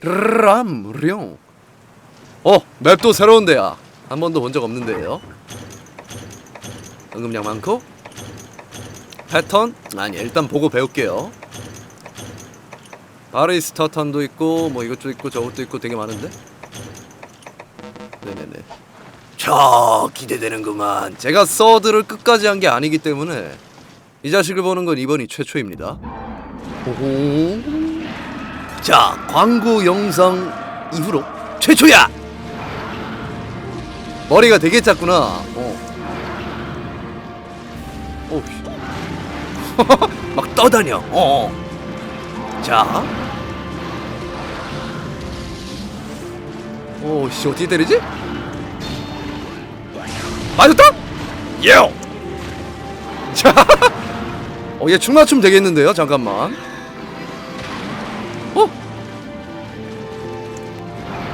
람령. 어, 맵도 새로운데야. 한 번도 본 적 없는데요. 응급량 많고 패턴? 아니 일단 보고 배울게요. 바리스타 턴도 있고 뭐 이것도 있고 저것도 있고 되게 많은데. 네네네. 자 기대되는구만. 제가 서드를 끝까지 한 게 아니기 때문에 이 자식을 보는 건 이번이 최초입니다. 오호. 자 광고 영상 이후로 최초야. 머리가 되게 작구나. 어. 오. 씨. 막 떠다녀. 어. 자. 오, 씨 어떻게 때리지? 맞았다? 예. 자. 어, 얘 춤맞춤 되겠는데요? 잠깐만. 어?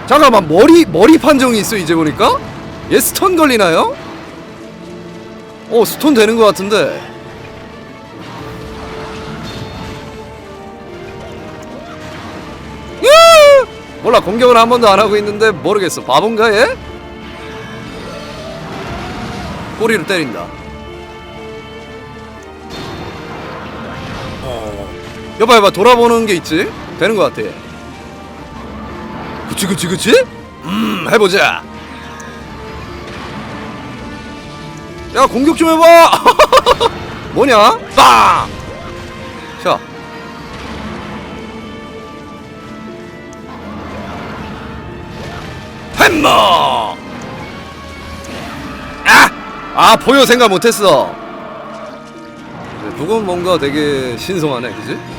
잠깐만 머리 머리 판정이 있어 이제 보니까 얘 스톤 걸리나요? 어 스톤 되는 것 같은데 으아! 몰라 공격을 한 번도 안 하고 있는데 모르겠어 바본가 얘? 꼬리를 때린다 여봐 여봐 돌아보는 게 있지 되는 것 같아 그치 그치 그치? 음 해보자 야 공격 좀 해봐 뭐냐 빵! 자 햄머 아! 아 보여 생각 못했어 네, 그건 뭔가 되게 신성하네 그지?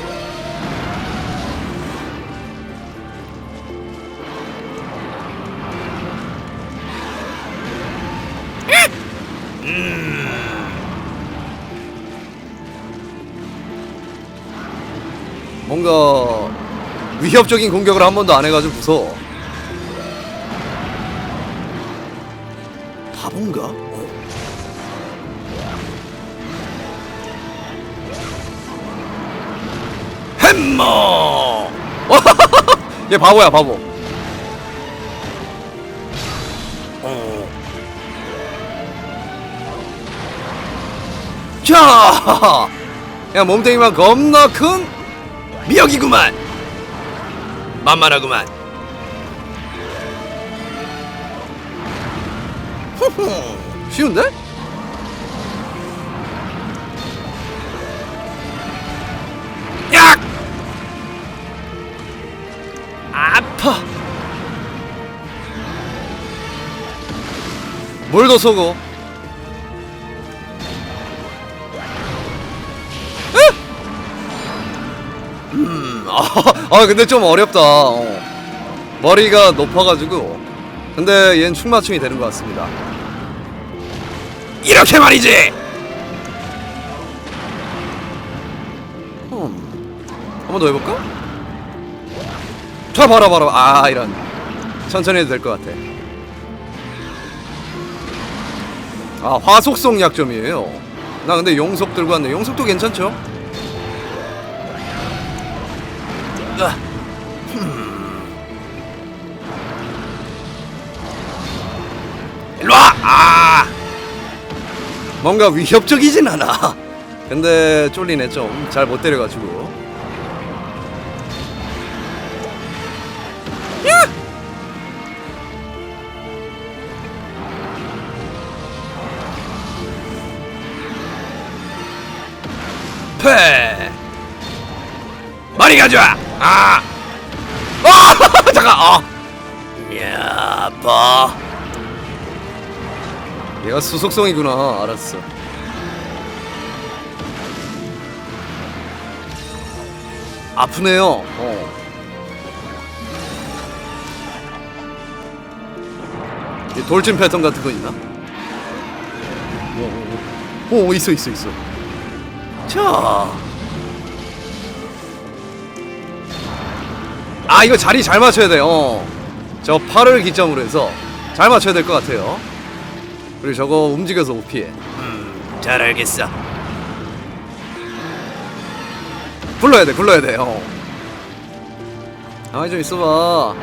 뭔가 위협적인 공격을 한 번도 안 해가지고 무서워. 바본가? 어. 햄머! 얘 바보야 바보. 어. 자, 야 몸뚱이만 겁나 큰 미역이구만. 만만하구만. 쉬운데? 약! 아파. 뭘더 쏘고? 아, 아 근데 좀 어렵다. 어. 머리가 높아가지고. 근데 얘는 충맞춤이 되는 것 같습니다. 이렇게 말이지. 한번 더 해볼까? 자 봐라 봐라. 아 이런. 천천히 해도 될 것 같아. 아 화속성 약점이에요. 나 근데 용속 들고 왔네. 용속도 괜찮죠? 아, 일로 와! 아! 뭔가 위협적이진 않아. 근데 쫄리네 좀. 잘 못 때려가지고. 야! 패! 머리 가져와! 아! 아! 잠깐! 어! 야, 봐. 얘가 수속성이구나. 알았어. 아프네요. 어. 이 돌진 패턴 같은 거 있나? 오, 오, 오, 있어, 있어, 있어. 자. 아 이거 자리 잘 맞춰야 돼요. 어. 저 팔을 기점으로 해서 잘 맞춰야 될 것 같아요. 그리고 저거 움직여서 못 피해. 음, 잘 알겠어. 굴러야 돼 굴러야 돼 어. 가만히 좀 있어봐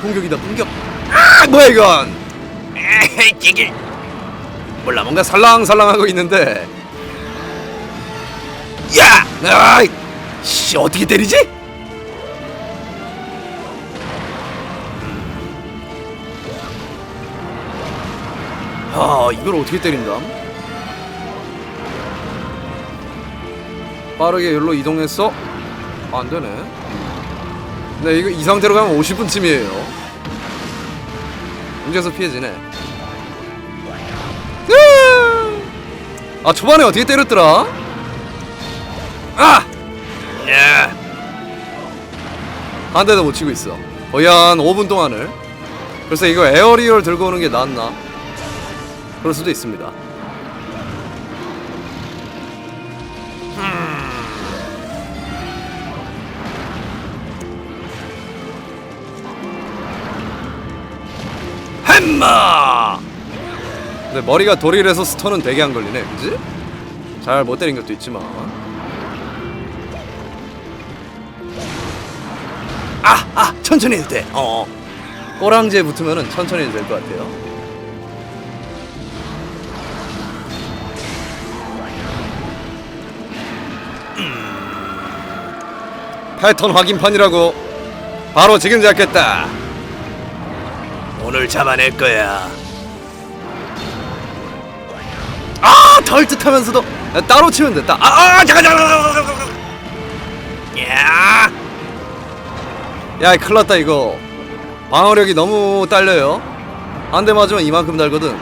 공격이다 공격 아 뭐야 이건 에헤이 몰라 뭔가 살랑살랑하고 있는데 야! 아이 씨 어떻게 때리지? 아 이걸 어떻게 때린다? 빠르게 여기로 이동했어? 아, 안 되네. 네, 이거 이 상태로 가면 50분쯤이에요. 문제에서 피해지네. 아, 초반에 어떻게 때렸더라? 아! 예. 한 대도 못 치고 있어. 거의 한 5분 동안을. 그래서 이거 에어리얼 들고 오는 게 낫나? 그럴 수도 있습니다. 햄마! 근데 머리가 도리라서 스턴은 되게 안 걸리네, 그지? 잘 못 때린 것도 있지만. 아, 아, 천천히 해도 돼. 어. 꼬랑지에 붙으면은 천천히 해도 될 것 같아요. 패턴 확인판이라고 바로 지금 잡겠다. 오늘 잡아낼 거야. 아, 덜 듯하면서도 따로 치면 됐다. 아, 아 잠깐, 잠깐, 잠깐, 잠깐, 잠깐. 야, 야, 큰일 났다 이거. 방어력이 너무 딸려요. 한 대 맞으면 이만큼 달거든.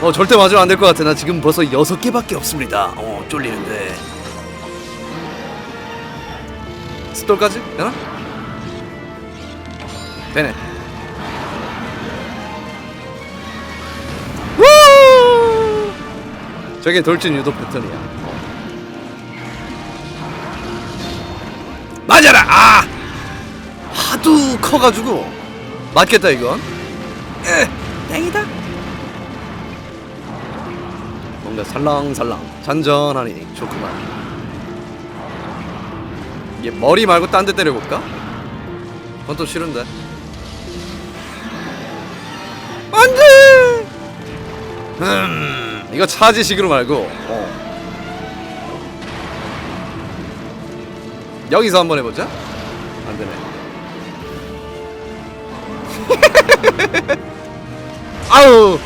어, 절대 맞으면 안 될 것 같아. 나 지금 벌써 여섯 개밖에 없습니다. 어, 쫄리는데. 스톨까지 되나? 되네. 우! 저게 돌진 유도 패턴이야. 아! 하도 커가지고 맞겠다 이건. 에, 땡이다. 뭔가 살랑살랑 잔전하니 좋구만. 이게 머리 말고 딴 데 때려볼까? 그건 또 싫은데. 안돼. 음, 이거 차지식으로 말고. 어. 여기서 한번 해보자. 안 되네. 아우.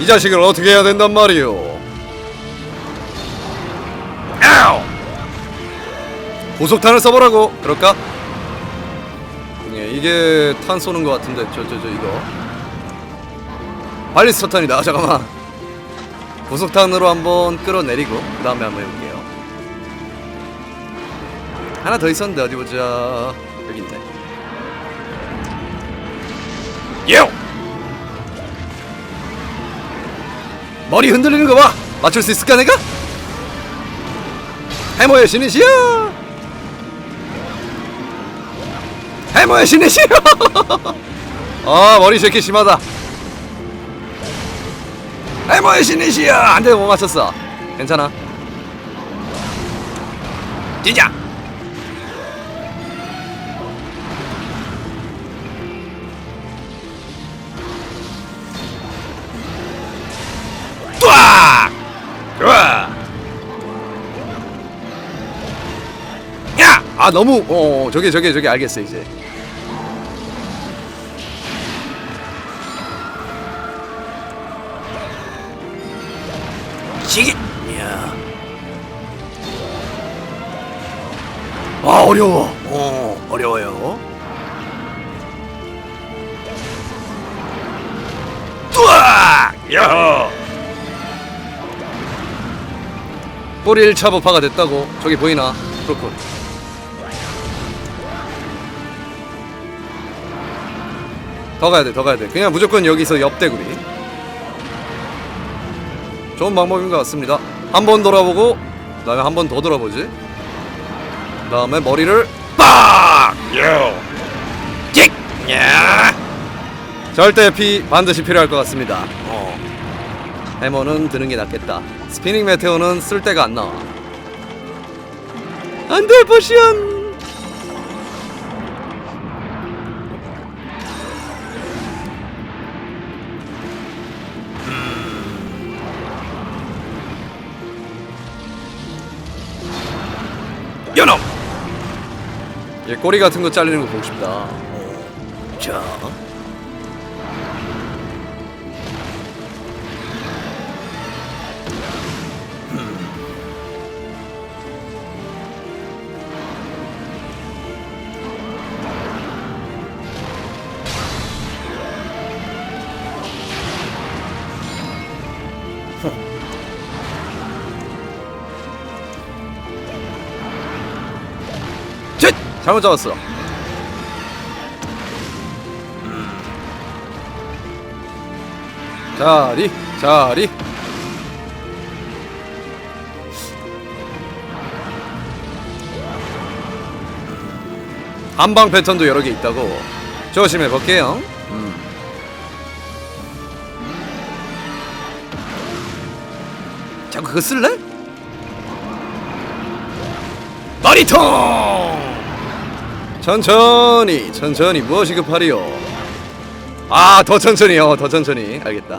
이 자식을 어떻게 해야 된단 말이오. 아우. 고속탄을 써보라고. 그럴까? 예, 이게 탄 쏘는 것 같은데 저 저 저 이거 발리스터 탄이다 잠깐만 고속탄으로 한번 끌어내리고 그 다음에 한번 해볼게요 하나 더 있었는데 어디 보자. 여기 있네 요 머리 흔들리는 거 봐. 맞출 수 있을까 내가? 해머의 신이시여! 해머의 신이시여! 아 머리 새끼 심하다. 해머의 신이시여! 안돼 못 맞췄어. 괜찮아. 뛰자 아 너무 어 어, 저기 저기 저기 알겠어 이제. 시기 야. 아 어려워. 어 어려워요. 뚜악! 야 1차 버파가 됐다고. 저기 보이나? 그렇군 더 가야 돼, 더 가야 돼. 그냥 무조건 여기서 옆대구리. 좋은 방법인 것 같습니다. 한 번 돌아보고, 그 다음에 한 번 더 돌아보지. 그 다음에 머리를 빡! 요! 찍! 야! 절대 피 반드시 필요할 것 같습니다. 어. 해머는 드는 게 낫겠다. 스피닝 메테오는 쓸 데가 안 나와. 안돼 버시안. 연놈! 얘 꼬리 같은 거 잘리는 거 보고 싶다. 어. 자. 잘못 잡았어. 자리, 자리. 한방 패턴도 여러 개 있다고 조심해 볼게요. 음. 자, 그거 쓸래? 머리통! 천천히, 천천히 무엇이 급하리요? 아, 더 천천히요, 더 천천히. 알겠다.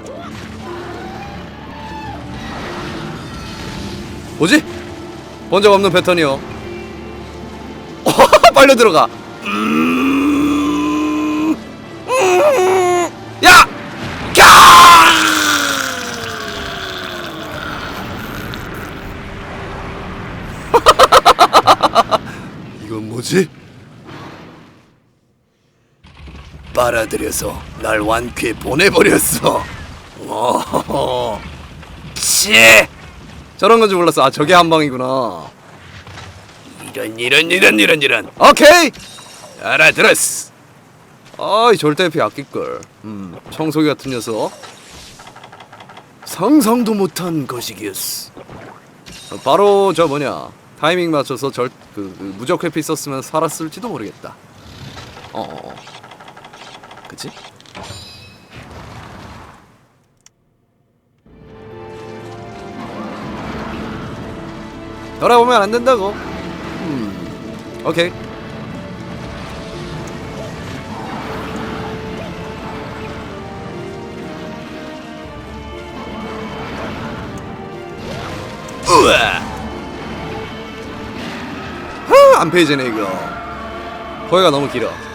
뭐지? 본 적 없는 패턴이요. 빨려 들어가. 야! 이건 뭐지? 빨아들여서 날 완쾌 보내버렸어. 어, 치! 저런 건줄 몰랐어. 아 저게 한 방이구나. 이런 이런 이런 이런 이런. 오케이. 알아들었어. 아이 절대 피 아낄 걸. 음 청소기 같은 녀석. 상상도 못한 거시기였어. 어, 바로 저 뭐냐 타이밍 맞춰서 절 그, 그 무적 회피 썼으면 살았을지도 모르겠다. 어, 어, 어. 그치? 돌아보면 안 된다고. 음, 오케이. 우와. 하, 안 페이지네 이거. 거기가 너무 길어.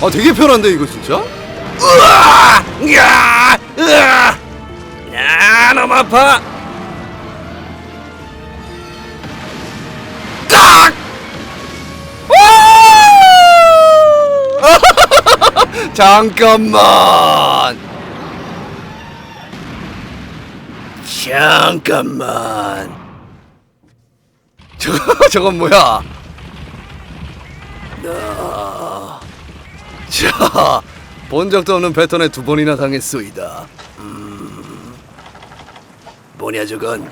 아 되게 편한데 이거 진짜? 으아! 으아! 으아! 야 너무 아파. 깍! 아! 잠깐만. 잠깐만. 저 저건 뭐야? 나. 자, 본 적도 없는 패턴에 두 번이나 당했소이다. 음, 뭐냐 저건?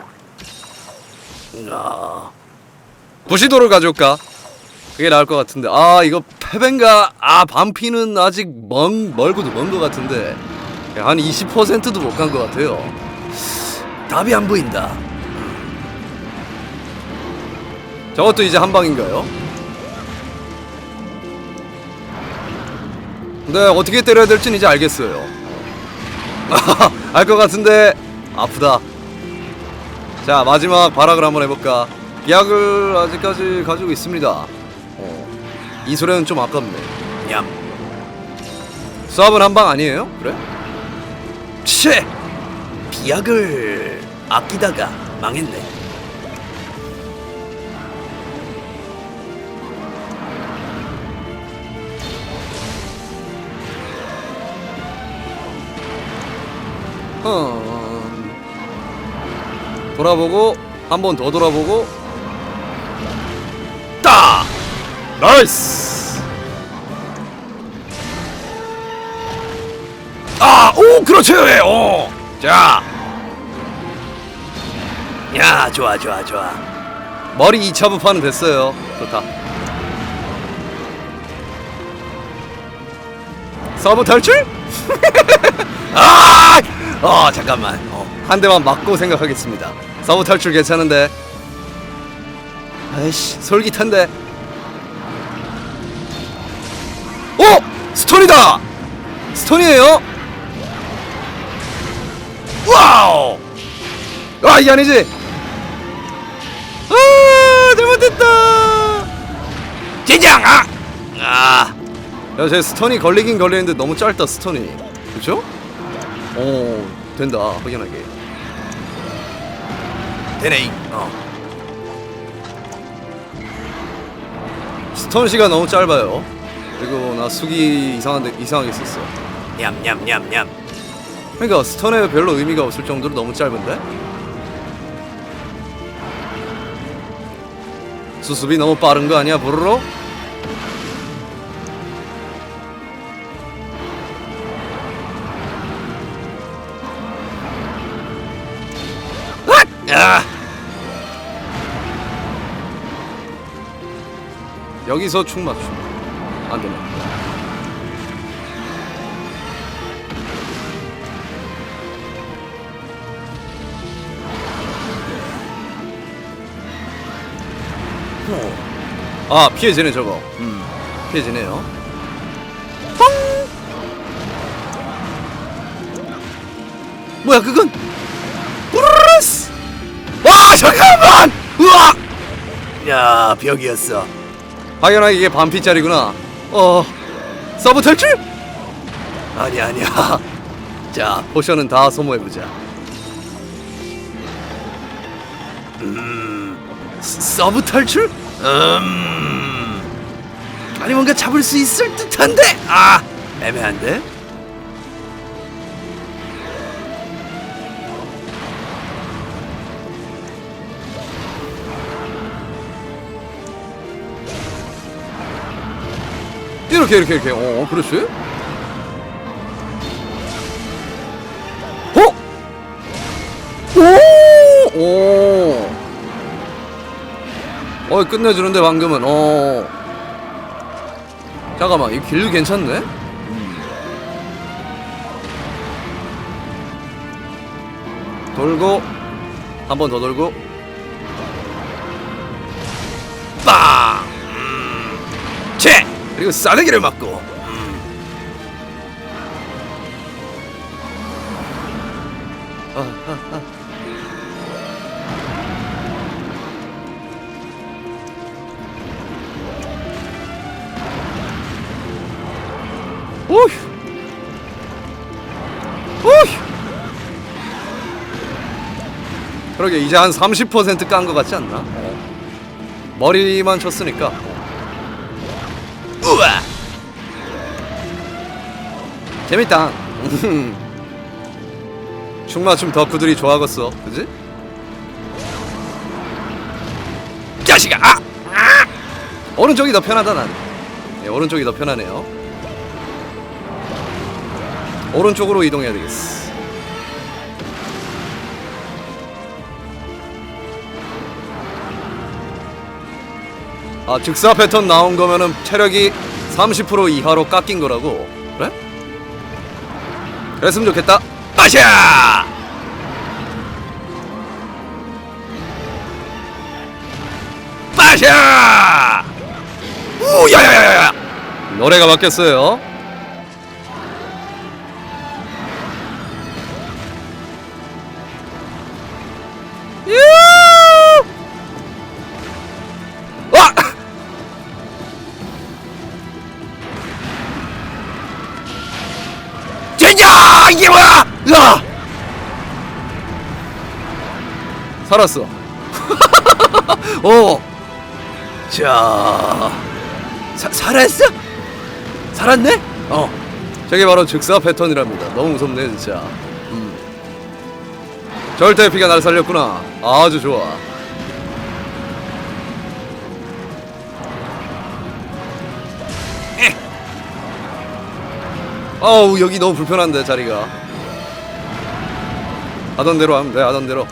아, 부시도를 가져올까? 그게 나을 것 같은데. 아, 이거 패벤가? 아, 반피는 아직 먼 멀고도 먼 것 같은데 한 20%도 못 간 것 같아요. 답이 안 보인다. 저것도 이제 한 방인가요? 네, 어떻게 때려야 될진 이제 알겠어요. 알 것 같은데 아프다. 자, 마지막 발악을 한번 해볼까. 약을 아직까지 가지고 있습니다. 어, 이 소리는 좀 아깝네. 냠. 수압은 한 방 아니에요? 그래? 치! 비약을 아끼다가 망했네. 흠. 돌아보고 한 번 더 돌아보고 따 나이스 아, 오! 오 그렇지 어자 야 좋아 좋아 좋아 머리 2차 부파는 됐어요 좋다 서브 탈출? 아! 어 잠깐만 어, 한 대만 맞고 생각하겠습니다 서브 탈출 괜찮은데 아이씨 솔깃한데 오! 스톤이다! 스톤이에요? 와우! 아 이게 아니지? 아 잘못했다 진정 아! 아! 야 제 스톤이 걸리긴 걸리는데 너무 짧다 스톤이 그쵸? 오 된다 확연하게. 되네 어. 스톤 시간 너무 짧아요. 그리고 나 숙이 이상한데 이상하게 썼어. 냠냠냠냠. 그러니까 스톤에 별로 의미가 없을 정도로 너무 짧은데? 수습이 너무 빠른 거 아니야 보르로? 여기서 충 맞춤 안 되네. 아 피해지네 저거. 음 피해지네요. 뻥! 뭐야 그건? 와 잠깐만! 우와! 야 벽이었어. 확연하게 이게 반피짜리구나. 어 서브 탈출? 아니 아니야. 자 포션은 다 소모해보자. 음 서- 서브 탈출? 음 아니 뭔가 잡을 수 있을 듯한데 아 애매한데. 이렇게 이렇게 이렇게 어 그렇지 어? 오! 오! 어 끝내주는데 방금은 어 잠깐만 이 길도 괜찮네 돌고 한 번 더 돌고 그리고 싸대기를 맞고. 오휴 오휴 그러게 이제 한 30%깐 것 같지 않나? 머리만 쳤으니까 우와! 재밌다. 춤맞춤 덕후들이 좋아하겠어. 그지? 자식아! 아! 아! 오른쪽이 더 편하다 난. 네, 오른쪽이 더 편하네요. 오른쪽으로 이동해야 되겠어 아 즉사 패턴 나온 거면은 체력이 30% 이하로 깎인 거라고. 그래? 그랬으면 좋겠다. 빠샤! 빠샤! 우야야야야! 노래가 바뀌었어요 살았어. 어. 자. 사, 살았어? 살았네? 어. 저게 바로 즉사 패턴이랍니다. 너무 무섭네, 진짜. 음. 절대 피가 날 살렸구나. 아주 좋아. 아우 여기 너무 불편한데 자리가 하던 대로 하면 돼 하던 대로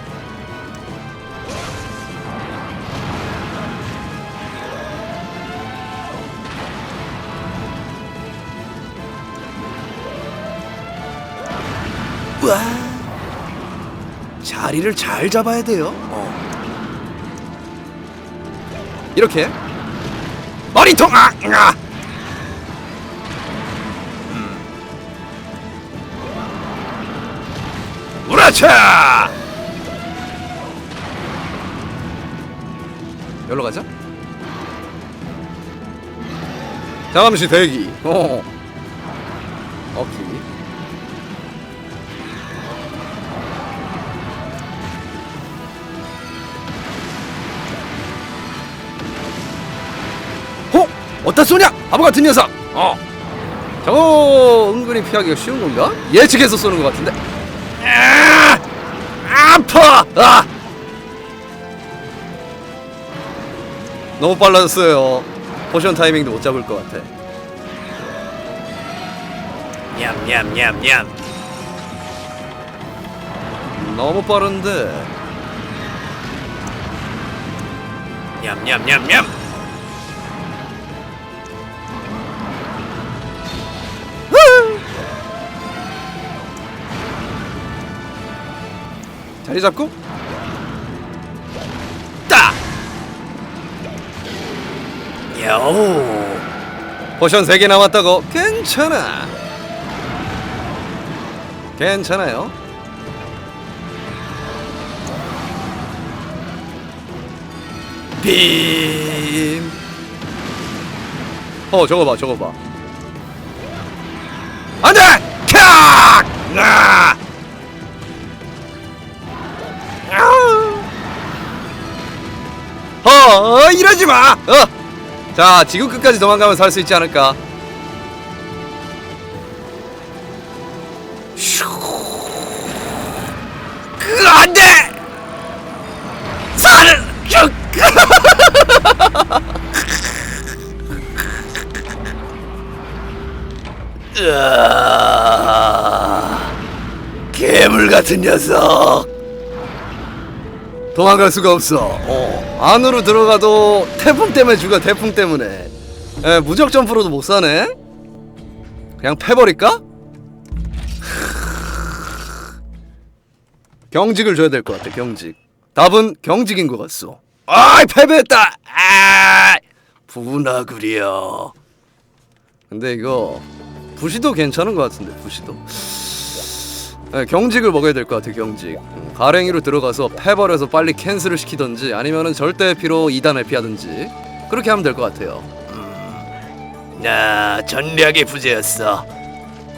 자리를 잘 잡아야 돼요 어. 이렇게 머리통 아! 아! 우라차! 여기로 가자. 잠시 대기. 어. 어디다 쏘냐? 바보 같은 녀석! 어. 저거 은근히 피하기가 쉬운 건가? 예측해서 쏘는 것 같은데. 아! 아파! 아! 너무 빨라졌어요. 포션 타이밍도 못 잡을 것 같아. 냠냠냠냠 너무 빠른데. 냠냠냠냠 자리 잡고. 따! 요 포션 3개 남았다고 괜찮아. 괜찮아요. 빔. 어 저거 봐 저거 봐. 안 돼! 캬 아! 어 이러지 마. 어. 자 지구 끝까지 도망가면 살 수 있지 않을까? 그 안돼! 살을 쭉 으아, 괴물 같은 녀석 도망갈 수가 없어. 어. 안으로 들어가도 태풍 때문에 죽어. 태풍 때문에. 에, 무적 점프로도 못 사네. 그냥 패버릴까? 경직을 줘야 될 것 같아. 경직. 답은 경직인 것 같소. 아이 패배했다. 아 분하구려 근데 이거 부시도 괜찮은 것 같은데 부시도. 네, 경직을 먹어야 될 것 같아 경직. 음, 가랭이로 들어가서 패버려서 빨리 캔슬을 시키던지 아니면은 절대 피로 2단 회피하든지 그렇게 하면 될 것 같아요. 나 전략의 부재였어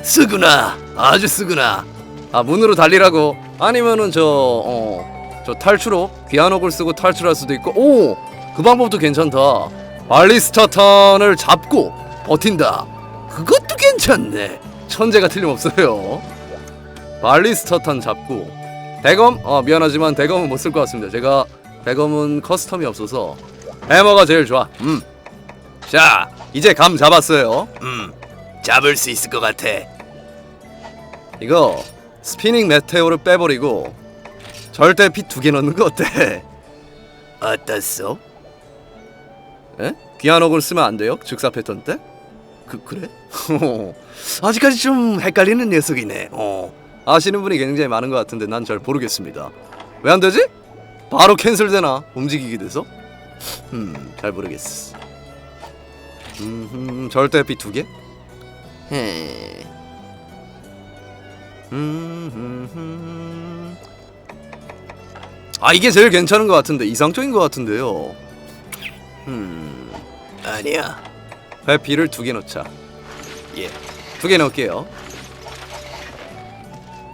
쓰구나 아주 쓰구나 아 문으로 달리라고 아니면은 저 어 저 탈출로 귀한옥을 쓰고 탈출할 수도 있고 오 그 방법도 괜찮다. 발리스타 탄을 잡고 버틴다. 그것도 괜찮네. 천재가 틀림없어요. 발리스타 탄 잡고 대검 어 미안하지만 대검은 못 쓸 것 같습니다. 제가 대검은 커스텀이 없어서 해머가 제일 좋아. 음. 자 이제 감 잡았어요. 음 잡을 수 있을 것 같아 이거 스피닝 메테오를 빼버리고 절대 피 두 개 넣는 거 어때? 어떻소? 에? 귀한옥을 쓰면 안 돼요? 즉사 패턴 때? 그 그래? 아직까지 좀 헷갈리는 녀석이네. 어. 아시는 분이 굉장히 많은 것 같은데 난 잘 모르겠습니다. 왜 안 되지? 바로 캔슬되나? 움직이게 돼서? 음, 잘 모르겠어. 음, 절대 피두 개? 헤. 음, 음, 음. 아 이게 제일 괜찮은 것 같은데 이상적인 것 같은데요. 음, 아니야 회피를 두 개 넣자. 예, 두 개 넣을게요.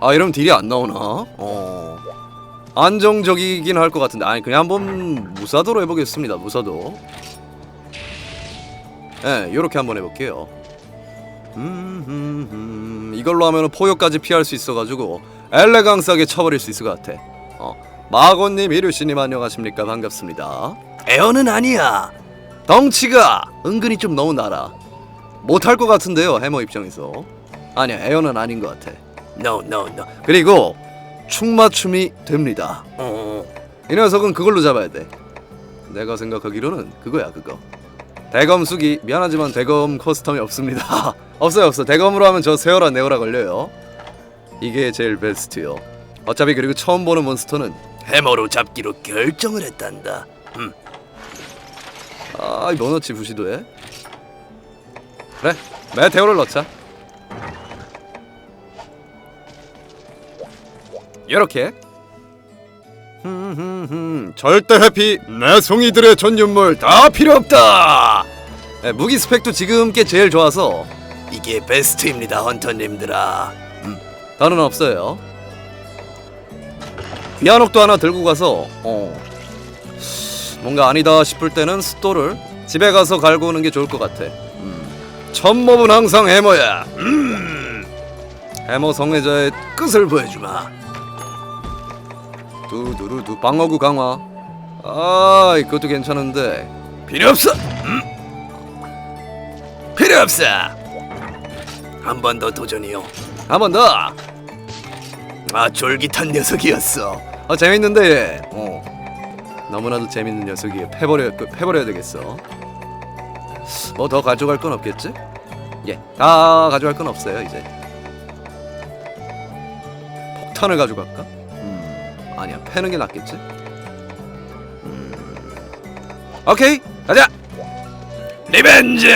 아 이러면 딜이 안 나오나? 어, 안정적이긴 할 것 같은데 아니 그냥 한번 무사도로 해보겠습니다. 무사도. 예, 요렇게 한번 해볼게요. 음, 음, 음. 이걸로 하면 포효까지 피할 수 있어가지고 엘레강스하게 쳐버릴 수 있을 것 같아. 어, 마고님, 이류씨님 안녕하십니까? 반갑습니다. 에어는 아니야 덩치가 은근히 좀 너무 날아. 못할 것 같은데요, 해머 입장에서. 아니야, 에어는 아닌 것 같아. No no no 그리고 충맞춤이 됩니다. 어, 이 녀석은 그걸로 잡아야 돼. 내가 생각하기로는 그거야 그거. 대검 수기 미안하지만 대검 커스텀이 없습니다. 없어요 없어. 대검으로 하면 저 세어라 네어라 걸려요. 이게 제일 베스트요. 어차피 그리고 처음 보는 몬스터는 해머로 잡기로 결정을 했단다. 음, 아, 뭐 넣지 부시도에? 그래, 메테오를 넣자. 이렇게. 흠흠흠, 절대 회피. 내 송이들의 전윤물 다 필요 없다. 네, 무기 스펙도 지금께 제일 좋아서 이게 베스트입니다, 헌터님들아. 다는 없어요. 귀한옥도 하나 들고 가서 어 뭔가 아니다 싶을 때는 숫도를 집에 가서 갈고 오는 게 좋을 것 같아. 음. 천몹은 항상 해머야. 음. 해머 성애자의 끝을 보여주마. 두두루두 방어구 강화. 아 이것도 괜찮은데 필요 없어. 음. 필요 없어. 한 번 더 도전이요. 한 번 더. 아 쫄깃한 녀석이었어. 아 재밌는데 얘. 어. 너무나도 재밌는 녀석이 패버려 그, 패버려야 되겠어. 뭐 더 가져갈 건 없겠지? 예, 다 가져갈 건 없어요 이제. 폭탄을 가져갈까? 음, 아니야 패는 게 낫겠지. 음, 오케이 가자. 리벤지.